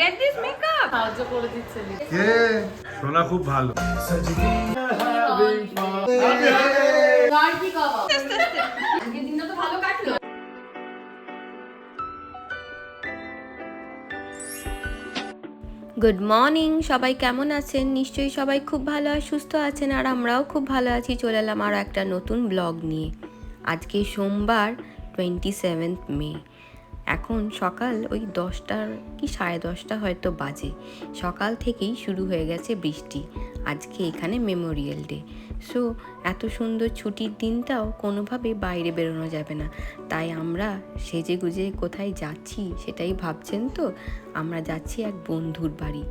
get this makeup? সাহায্য করে দিচ্ছে কে? সোনা খুব ভালো। কার কি খাওয়া আজকের দিনটা তো ভালো কাটলো। গুড মর্নিং সবাই কেমন আছেন? নিশ্চয়ই সবাই খুব ভালো আর সুস্থ আছেন আর আমরাও খুব ভালো আছি। চলে এলাম আরও একটা নতুন ব্লগ নিয়ে। আজকে সোমবার টোয়েন্টি সেভেন্থ মে এখন সকাল ওই দশটার কি সাড়ে দশটা হয়তো বাজে। সকাল থেকেই শুরু হয়ে গেছে বৃষ্টি। আজকে এখানে মেমোরিয়াল ডে সো এত সুন্দর ছুটির দিনটাও কোনোভাবে বাইরে বেরোনো যাবে না। তাই আমরা সেজে গুজে কোথায় যাচ্ছি সেটাই ভাবছেন তো? আমরা যাচ্ছি এক বন্ধুর বাড়ি।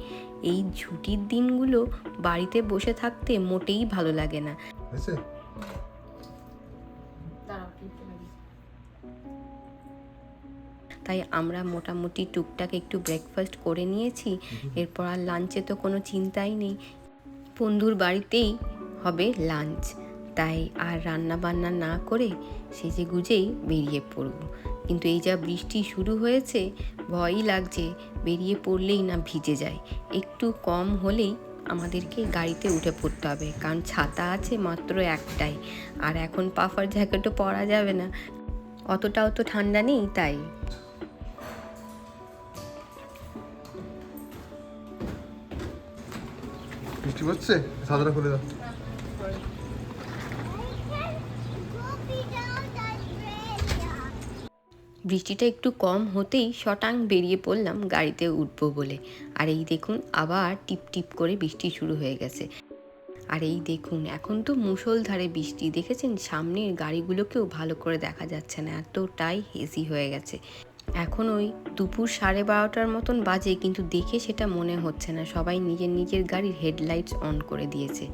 এই ছুটির দিনগুলো বাড়িতে বসে থাকতে মোটেই ভালো লাগে না। তাই আমরা মোটামুটি টুকটাক একটু ব্রেকফাস্ট করে নিয়েছি। এরপর আর লাঞ্চে তো কোনো চিন্তাই নেই। বন্ধুর বাড়িতেই হবে লাঞ্চ তাই আর রান্না বান্না না করে সেজে গুজেই বেরিয়ে পড়ব। কিন্তু এই যা বৃষ্টি শুরু হয়েছে ভয়ই লাগছে। বেরিয়ে পড়লেই না ভিজে যায়। একটু কম হলেই আমাদেরকে গাড়িতে উঠে পড়তে হবে। কারণ ছাতা আছে মাত্র একটাই। আর এখন পাফার জ্যাকেটও পরা যাবে না। অতটাও তো ঠান্ডা নেই তাই। বৃষ্টি পড়ছে খুলে দাও। বৃষ্টিটা একটু কম হতেই শটাং বেরিয়ে পড়লাম গাড়িতে উঠবো বলে। আর এই দেখুন আবার টিপ টিপ করে বৃষ্টি শুরু হয়ে গেছে। আর এই দেখুন, এখন তো মুষলধারে বৃষ্টি। দেখেছেন? সামনের গাড়িগুলোকেও ভালো করে দেখা যাচ্ছে না। এতটাই হেজি হয়ে গেছে। এখন ওই দুপুর সাড়ে বারোটার মতন বাজে কিন্তু দেখে সেটা মনে হচ্ছে না। সবাই নিজের নিজের গাড়ির হেডলাইটস অন করে দিয়েছে।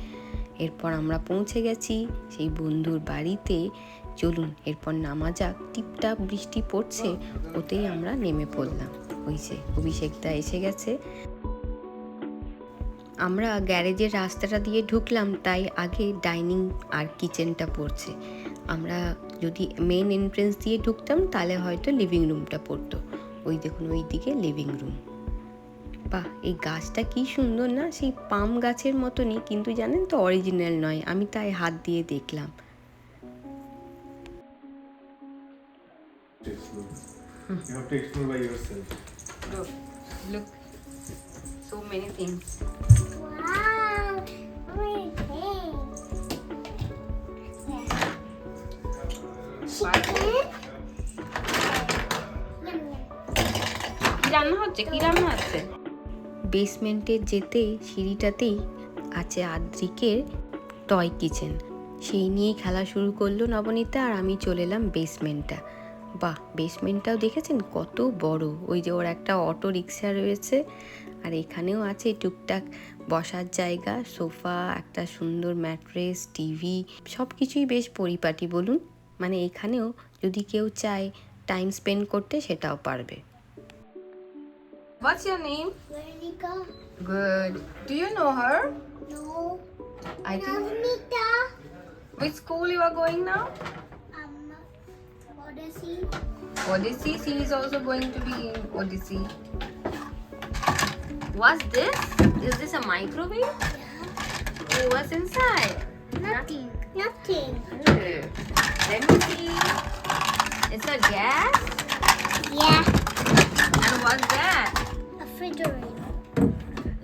এরপর আমরা পৌঁছে গেছি সেই বন্ধুর বাড়িতে। চলুন, এরপর নামা যাক। টিপটাপ বৃষ্টি পড়ছে, ওতেই আমরা নেমে পড়লাম। ওই যে অভিষেকদা এসে গেছে। আমরা গ্যারেজের রাস্তাটা দিয়ে ঢুকলাম, তাই আগে ডাইনিং আর কিচেনটা পড়ছে। আমরা যদি মেন এন্ট্রেন্স দিয়ে ঢুকতাম তাহলে হয়তো লিভিং রুমটা পড়তো। ওই দেখুন ওই দিকে লিভিং রুম বাহ এই গাছটা কি সুন্দর না? সেই পাম গাছের মতনই কিন্তু জানেন তো অরিজিনাল নয়। আমি তাই হাত দিয়ে দেখলাম। You have to explore by yourself. Look, look, so many things. রান্না হচ্ছে? কি রান্না হচ্ছে বেসমেন্টে যেতে, সিঁড়িটাতেই আছে আদ্রিকের টয় কিচেন সেই নিয়েই খেলা শুরু করল নবনীতা আর আমি চলে এলাম বেসমেন্টটা বাহ বেসমেন্টটাও দেখেছেন? কত বড়। ওই যে ওর একটা অটো রিক্সা রয়েছে আর এখানেও আছে টুকটাক বসার জায়গা, সোফা, একটা সুন্দর ম্যাট্রেস টিভি সব কিছুই বেশ পরিপাটি। বলুন মানে এখানেও যদি কেউ চায় টাইম স্পেন্ড করতে সেটাও পারবে What's your name? Veronica. Good. Do you know her? No. I think. Navnita. Which school you are going now? Um, Odyssey. Odyssey. She is also going to be in Odyssey. What's this? Is this a microwave? Yeah. Oh, what's inside? Nothing. Nothing. Good. Let me see. It's a gas. Yeah. And what's that? A refrigerator.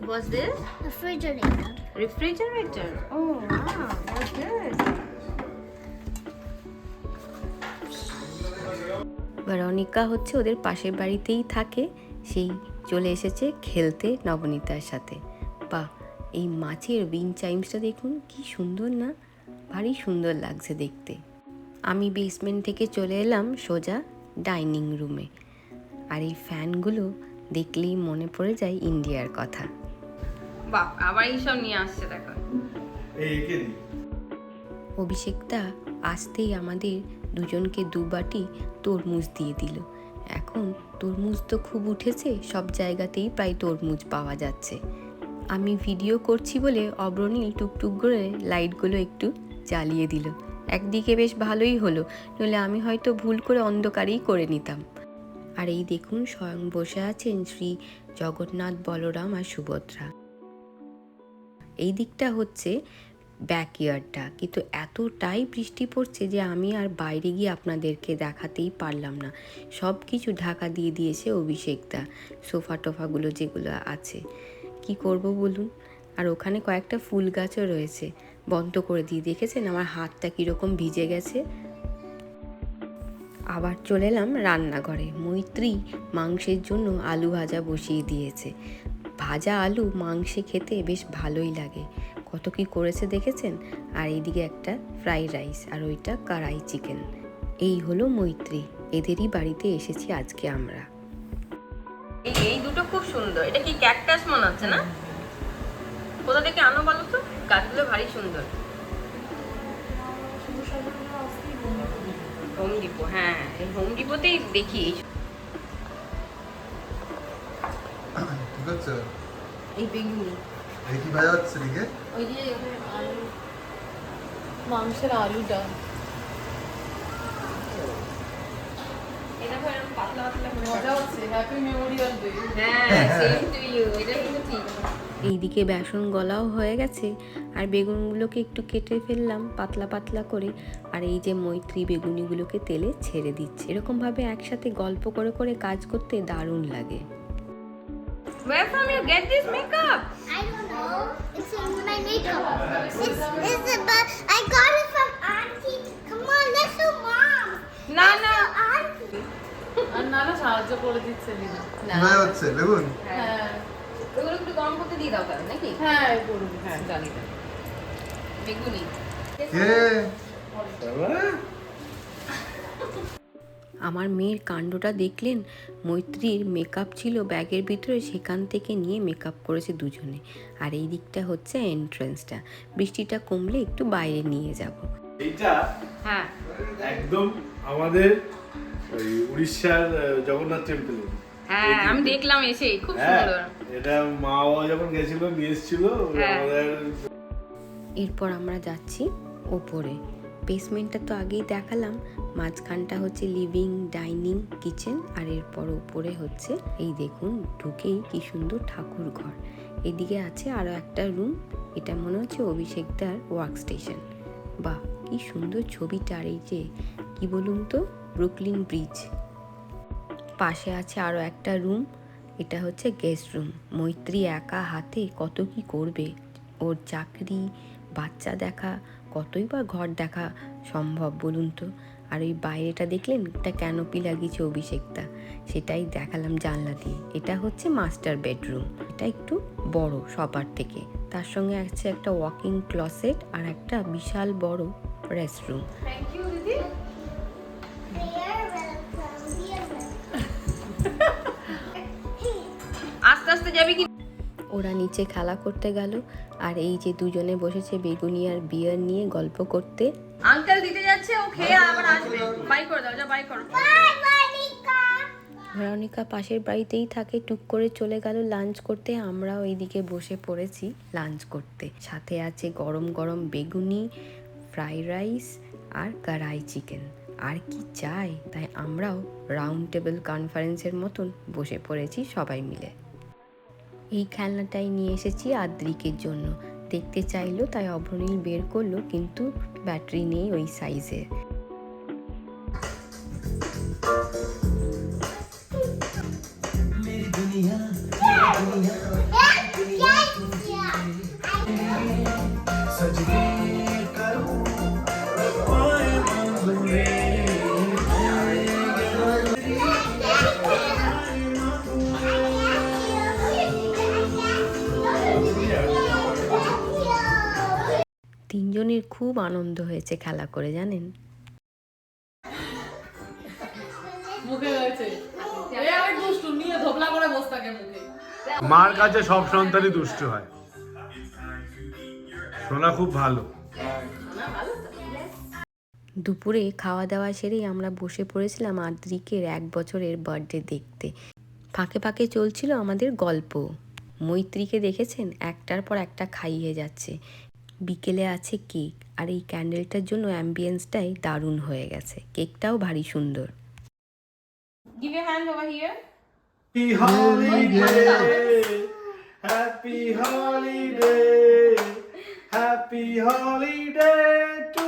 What's this? A Refrigerator. Refrigerator. Oh wow, that's good. Veronica হচ্ছে ওদের পাশের বাড়িতেই থাকে সেই চলে এসেছে খেলতে নবনীতার সাথে বা এই মাছের উইং চাইমসটা দেখুন কি সুন্দর না ভারী সুন্দর লাগছে দেখতে। আমি বেসমেন্ট থেকে চলে এলাম সোজা ডাইনিং রুমে আর এই ফ্যানগুলো দেখলেই মনে পড়ে যায় ইন্ডিয়ার কথা। বাপ আবার এইসব নিয়ে আসছে দেখো। এই একে দি অভিষেকদা আসতেই আমাদের দুজনকে দু বাটি তরমুজ দিয়ে দিল। এখন তরমুজ তো খুব উঠেছে সব জায়গাতেই প্রায় তরমুজ পাওয়া যাচ্ছে। আমি ভিডিও করছি বলে অব্রনীল টুকটুক করে লাইটগুলো একটু জ্বালিয়ে দিল। একদিকে বেশ ভালোই হলো, নইলে আমি হয়তো ভুল করে অন্ধকারেই করে নিতাম। আর এই দেখুন স্বয়ং বসে আছেন শ্রী জগন্নাথ বলরাম আর সুভদ্রা। এই দিকটা হচ্ছে ব্যাকইয়ার্ডটা, কিন্তু এতটাই বৃষ্টি পড়ছে যে আমি আর বাইরে গিয়ে আপনাদেরকে দেখাতেই পারলাম না। সব কিছু ঢাকা দিয়ে দিয়েছে অভিষেকদা, সোফা টোফাগুলো যেগুলো আছে। কি করব বলুন? আর ওখানে কয়েকটা ফুল গাছও রয়েছে। বন্ধ করে দিয়ে দেখেছেন আমার হাতটা কীরকম ভিজে গেছে? আবার চলে এলাম রান্নাঘরে। মৈত্রী মাংসের জন্য আলু ভাজা বসিয়ে দিয়েছে। ভাজা আলু মাংসে খেতে বেশ ভালোই লাগে। কত কি করেছে দেখেছেন? আর এইদিকে একটা ফ্রাইড রাইস আর ওইটা কড়াই চিকেন। এই হলো মৈত্রী। এদেরই বাড়িতে এসেছি আজকে আমরা। এই দুটো খুব সুন্দর। এটা কি ক্যাকটাস মনে হচ্ছে না? কোথা থেকে আনো বলো তো? গাছগুলো ভারী সুন্দর। হোম ডিপো হ্যাঁ এই হোম ডিপোতেই দেখি ঠিক আছে। এই বেগুনি। এই কি ভাজা হচ্ছে দিকে ওই যে আলু মাংসের আলুটা। এটা এরকম পাতলা পাতলা মজা হচ্ছে হ্যাপি মেমোরিয়াল ডে হ্যাঁ সেম টু ইউ এটা কিন্তু ঠিক। এইদিকে বেসন গলাও হয়ে গেছে আর বেগুনগুলোকে একটু কেটে ফেললাম পাতলা পাতলা করে আর এই যে মৈত্রী বেগুনিগুলোকে তেলে ছেড়ে দিচ্ছে এরকমভাবে একসাথে গল্প করে করে কাজ করতে দারুণ লাগে Where from you get this makeup? I don't know. It's in my makeup. It's, it's a, I got it from Auntie. Come on, let's do mom. না না না না সাহায্য করে দিচ্ছে ভাজা হচ্ছে বেগুন হ্যাঁ ওগুলো একটু গরম করতে দিয়ে দাও তাহলে নাকি? হ্যাঁ করবি হ্যাঁ জানি জানি। বেগুনি। আমার মেয়ের কাণ্ডটা দেখলেন? মৈত্রীর মেকআপ ছিল ব্যাগের ভিতরে সেখান থেকে নিয়ে মেকআপ করেছে দুজনে। আর এই দিকটা হচ্ছে এন্ট্রান্সটা বৃষ্টিটা কমলে একটু বাইরে নিয়ে যাব। এইটা হ্যাঁ। একদম আমাদের ওই উড়িষ্যার জগন্নাথ টেম্পল হ্যাঁ আমি দেখলাম এসে খুব হ্যাঁ সুন্দর। এটা মা বাবা যখন গেছিল নিয়ে এসেছিল হ্যাঁ। এরপর আমরা যাচ্ছি ওপরে। বেসমেন্টটা তো আগেই দেখালাম মাঝখানটা হচ্ছে লিভিং ডাইনিং কিচেন আর এরপর ওপরে হচ্ছে এই দেখুন ঢুকেই কি সুন্দর ঠাকুর ঘর। এদিকে আছে আরও একটা রুম এটা মনে হচ্ছে অভিষেকদার ওয়ার্ক স্টেশন বাহ কি সুন্দর ছবিটা আর এই যে কি বলুন তো ব্রুকলিন ব্রিজ পাশে আছে আরও একটা রুম। এটা হচ্ছে গেস্ট রুম। মৈত্রী একা হাতে কত কি করবে? ওর চাকরি, বাচ্চা দেখা, কতই বা ঘর দেখা সম্ভব বলুন তো? আর ওই বাইরেটা দেখলেন একটা ক্যানোপি লাগিয়েছে অভিষেকটা সেটাই দেখালাম জানলা দিয়ে। এটা হচ্ছে মাস্টার বেডরুম এটা একটু বড় সবার থেকে। তার সঙ্গে আছে একটা ওয়াকিং ক্লসেট আর একটা বিশাল বড় রেস্টরুম থ্যাংক ইউ দিদি। আস্তে যাবি কি? ওরা নিচে খেলা করতে গেল আর এই যে দুজনে বসেছে বেগুনি আর বিয়ার নিয়ে গল্প করতে। আঙ্কেল দিতে যাচ্ছে ও খেয়ে আবার আসবে। বাই করে দাও যা বাই করো। Bye, পাশের বাড়িতেই থাকে টুক করে চলে গেল লাঞ্চ করতে। আমরাও এইদিকে বসে পড়েছি লাঞ্চ করতে। সাথে আছে গরম গরম বেগুনি ফ্রাইড রাইস আর কড়াই চিকেন। আর কি চাই? তাই আমরাও রাউন্ড টেবিল কনফারেন্সের মতন বসে পড়েছি সবাই মিলে। এই খেলনাটাই নিয়ে এসেছি আদ্রিকের জন্য। দেখতে চাইলো, তাই অভ্রনীল বের করল, কিন্তু ব্যাটারি নেই ওই সাইজের তিনজনের খুব আনন্দ হয়েছে খেলা করে জানেন? মার কাছে সব সন্তানই দুষ্ট হয়। সোনা খুব ভালো। দুপুরে খাওয়া দাওয়া সেরেই আমরা বসে পড়েছিলাম আদ্রিকের এক বছরের বার্থডে দেখতে। ফাঁকে ফাঁকে চলছিল আমাদের গল্প। মৈত্রীকে দেখেছেন? একটার পর একটা খাইয়ে যাচ্ছে। বিকেলে আছে কেক আর এই ক্যান্ডেলটার জন্য অ্যাম্বিয়েন্সটাই দারুণ হয়ে গেছে। কেকটাও ভারী সুন্দর। Happy holiday to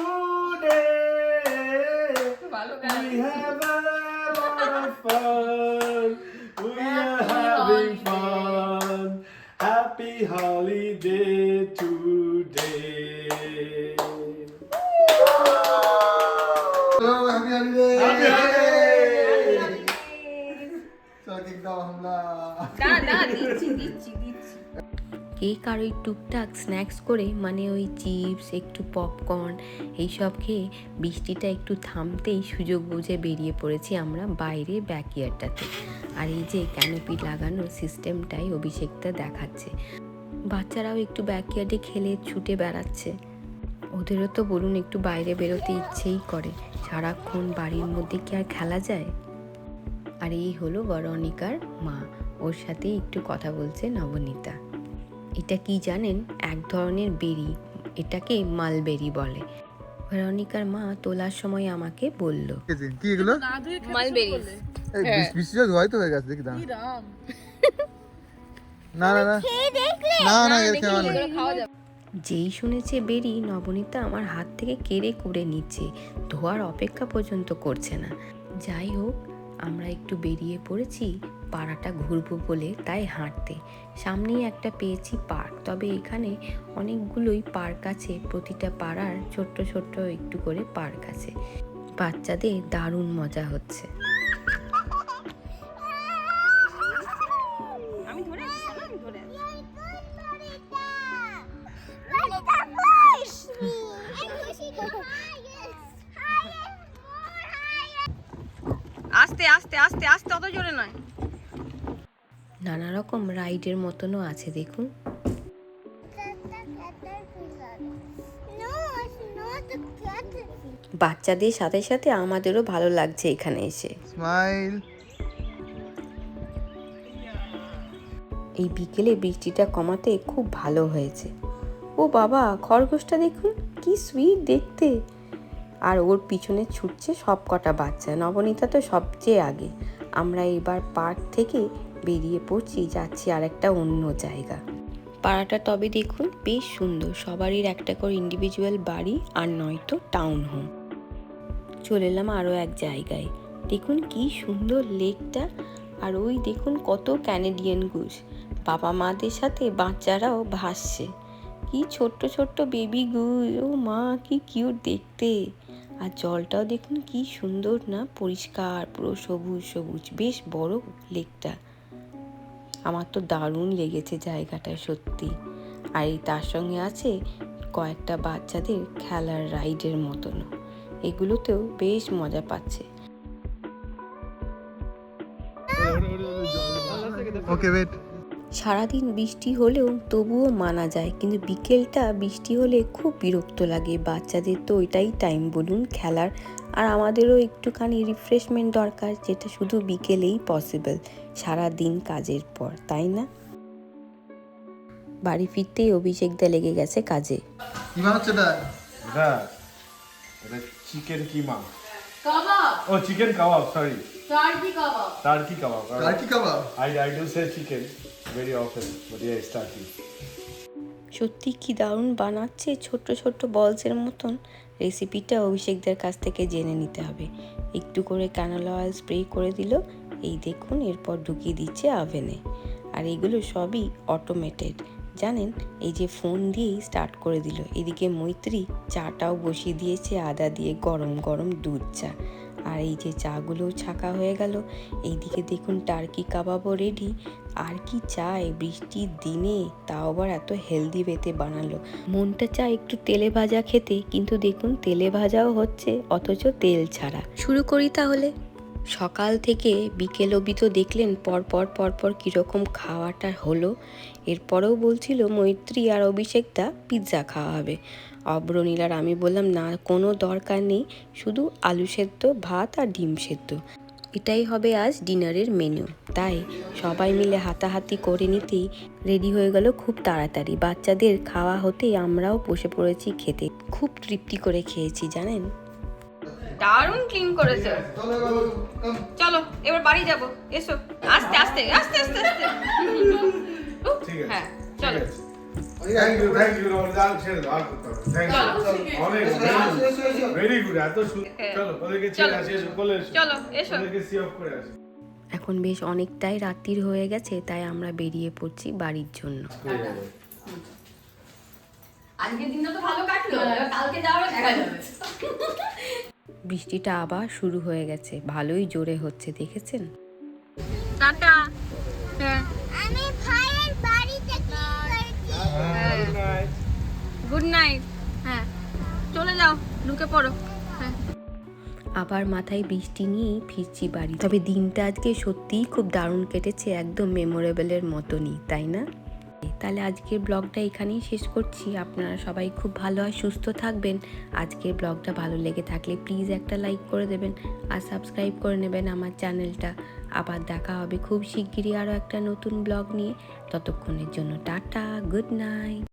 কেক আর ওই টুকটাক স্ন্যাক্স করে মানে ওই চিপস একটু পপকর্ন এইসব খেয়ে বৃষ্টিটা একটু থামতেই সুযোগ বুঝে বেরিয়ে পড়েছি আমরা বাইরে ব্যাকইয়ার্ডটাতে আর এই যে ক্যানোপি লাগানোর সিস্টেমটাই অভিষেকটা দেখাচ্ছে। বাচ্চারাও একটু ব্যাকইয়ার্ডে খেলে, ছুটে বেড়াচ্ছে। ওদেরও তো বলুন একটু বাইরে বেরোতে ইচ্ছেই করে। সারাক্ষণ বাড়ির মধ্যে কি আর খেলা যায়? আর এই হলো বরণিকার মা। ওর সাথে একটু কথা বলছে নবনীতা। এটা কি জানেন? এক ধরনের বেরি। এটাকে মালবেরি বলে। ভেরনিকার মা তোলার সময় আমাকে বলল। কি এগুলো? মালবেরি। বৃষ্টি- তো হয়ে গেছে দেখি না না না। না না নেই যেই শুনেছে বেরি নবনীতা আমার হাত থেকে কেড়ে কুড়ে নিচ্ছে। ধোয়ার অপেক্ষা পর্যন্ত করছে না। যাই হোক আমরা একটু বেরিয়ে পড়েছি। পাড়াটা ঘুরবো বলে তাই হাঁটতে। সামনেই একটা পেয়েছি পার্ক। তবে এখানে অনেকগুলোই পার্ক আছে। প্রতিটা পাড়ার ছোট্ট ছোট্ট একটু করে পার্ক আছে। বাচ্চাদের দারুণ মজা হচ্ছে। রাইডের মতনও আছে দেখুন. বাচ্চাদের সাথে সাথে আমাদেরও ভালো লাগছে এখানে এসে। স্মাইল এই বিকেলে বৃষ্টিটা কমাতে খুব ভালো হয়েছে। ও বাবা খরগোশটা দেখুন কি সুইট দেখতে। আর ওর পিছনে ছুটছে সব কটা বাচ্চা। নবনীতা তো সবচেয়ে আগে। আমরা এবার পার্ক থেকে বেরিয়ে পড়ছি, যাচ্ছি আর একটা অন্য জায়গা। পাড়াটা তবে দেখুন বেশ সুন্দর, সবারই একটা করে ইন্ডিভিজুয়াল বাড়ি আর নয়তো টাউন হোম চলে এলাম আরও এক জায়গায়। দেখুন কি সুন্দর লেকটা, আর ওই দেখুন কত ক্যানেডিয়ান গুস বাবা মাদের সাথে বাচ্চারাও ভাসছে। কি ছোট্ট ছোট্ট বেবি গুস ও মা কি কিউট দেখতে। আর জলটাও দেখুন কি সুন্দর না, পরিষ্কার, পুরো সবুজ সবুজ, বেশ বড় লেকটা। আমার তো দারুণ লেগেছে জায়গাটা সত্যি। আর এই তার সঙ্গে আছে কয়েকটা বাচ্চাদের খেলার রাইডের মতন। এগুলোতেও বেশ মজা পাচ্ছে। ওকে ওয়েট সারাদিন বৃষ্টি হলেও তবুও মানা যায় কিন্তু বিকেলটা বৃষ্টি হলে খুব বিরক্ত লাগে। বাচ্চাদের তো ওইটাই টাইম বলুন খেলার। আর আমাদেরও একটুখানি রিফ্রেশমেন্ট দরকার যেটা শুধু বিকেলেই পসিবল সারা দিন কাজের পর তাই না? বাড়ি ফিরতেই অভিষেকদা লেগে গেছে কাজে। কি বানাচ্ছে এটা? এটা এটা চিকেন কিমা কাবাব ও chicken kebab sorry turkey kebab turkey kebab আর কি খাবা I, I do say chicken very. সত্যি কি দারুণ বানাচ্ছে ছোট্ট ছোট্ট বলসের মতন? রেসিপিটা অভিষেকদের কাছ থেকে জেনে নিতে হবে। একটু করে ক্যানোলা অয়েল স্প্রে করে দিল, এই দেখুন এরপর ঢুকিয়ে দিচ্ছে আভেনে আর এগুলো সবই অটোমেটেড জানেন? এই যে ফোন দিয়েই স্টার্ট করে দিল। এদিকে মৈত্রী চাটাও বসিয়ে দিয়েছে, আদা দিয়ে গরম গরম দুধ চা। আর এই যে চাগুলোও ছাকা হয়ে গেল। এইদিকে দেখুন টার্কি কাবাবও রেডি আর কি চাই বৃষ্টির দিনে? তাও আবার এত হেলদি বেতে বানালো। মনটা চায় একটু তেলে ভাজা খেতে, কিন্তু দেখুন তেলে ভাজাও হচ্ছে, অথচ তেল ছাড়া। শুরু করি তাহলে। সকাল থেকে বিকেল অবধি তো দেখলেন পরপর পরপর কীরকম খাওয়াটা হলো। এরপরেও বলছিল মৈত্রী আর অভিষেকদা পিৎজা খাওয়া হবে। অব্রনীল আর আমি বললাম, না, কোনো দরকার নেই। শুধু আলু সেদ্ধ, ভাত আর ডিম সেদ্ধ। এটাই হবে আজ ডিনারের মেনু। তাই সবাই মিলে হাতাহাতি করে নিতেই রেডি হয়ে গেল খুব তাড়াতাড়ি। বাচ্চাদের খাওয়া হতেই আমরাও বসে পড়েছি খেতে। খুব তৃপ্তি করে খেয়েছি জানেন? দারুণ ক্লিন করেছ। চলো এবার বাড়ি যাব। এসো। আস্তে আস্তে আস্তে আস্তে হ্যাঁ চলো। এখন বেশ অনেকটাই রাত্রির হয়ে গেছে তাই আমরা বেরিয়ে পড়ছি বাড়ির জন্য। আজকের দিনটা তো ভালো কাটলো এবার কালকে যাওয়ার দেখা যাবে। বৃষ্টিটা আবার শুরু হয়ে গেছে ভালোই জোরে হচ্ছে দেখেছেন? টাটা। হ্যাঁ। আমি গুড নাইট হ্যাঁ। চলে যাও। ঢুকে পড়ো। হ্যাঁ। আবার মাথায় বৃষ্টি নিয়েই ফিরছি বাড়ি তবে দিনটা আজকে সত্যিই খুব দারুণ কেটেছে, একদম মেমোরেবলের মতনই, তাই না? তাহলে আজকের ব্লগটা এখানেই শেষ করছি। আপনারা সবাই খুব ভালো আর সুস্থ থাকবেন। আজকের ব্লগটা ভালো লেগে থাকলে প্লিজ একটা লাইক করে দেবেন আর সাবস্ক্রাইব করে নেবেন আমার চ্যানেলটা। আবার দেখা হবে খুব শিগগিরই আরও একটা নতুন ব্লগ নিয়ে। ততক্ষণের জন্য টাটা গুড নাইট।